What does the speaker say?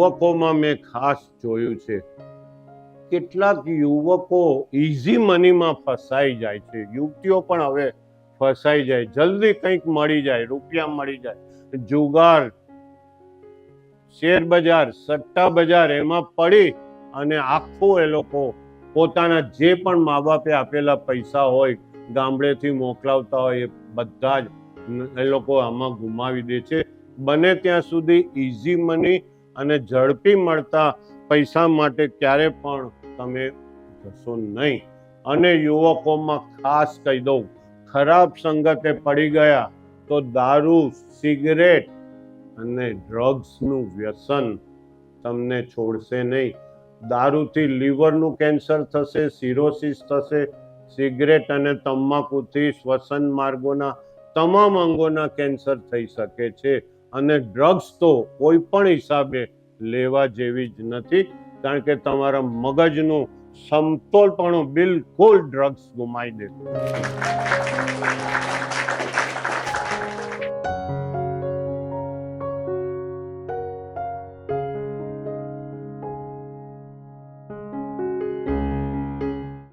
યુવકોમાં મેં ખાસ જોયું છે. કેટલાક યુવકો ઇઝી મનીમાં ફસાઈ જાય છે. યુવતીઓ પણ હવે ફસાઈ જાય. જલ્દી કંઈક મળી જાય, રૂપિયા મળી જાય. જુગાર, શેર બજાર, સટ્ટા બજાર એમાં પડી અને આખું એ લોકો પોતાના જે પણ મા બાપે આપેલા પૈસા હોય, ગામડેથી મોકલાવતા હોય, એ બધા જ એ લોકો આમાં ગુમાવી દે છે. બને ત્યાં સુધી ઇઝી મની અને ઝડપી મળતા પૈસા માટે ક્યારે પણ તમે જશો નહીં. અને યુવકોમાં ખાસ કહી દઉં, ખરાબ સંગતે પડી ગયા તો દારૂ, સિગરેટ અને ડ્રગ્સનું વ્યસન તમને છોડશે નહીં. દારૂથી લીવરનું કેન્સર થશે, સિરોસિસ થશે, સિગરેટ અને તમાકુથી શ્વસન માર્ગોના તમામ અંગોના કેન્સર થઈ શકે છે. અને ડ્રગ્સ તો કોઈ પણ હિસાબે લેવા જેવી જ નથી, કારણ કે તમારા મગજનું સમતોલપણું બિલકુલ ડ્રગ્સ ગુમાવી દેશે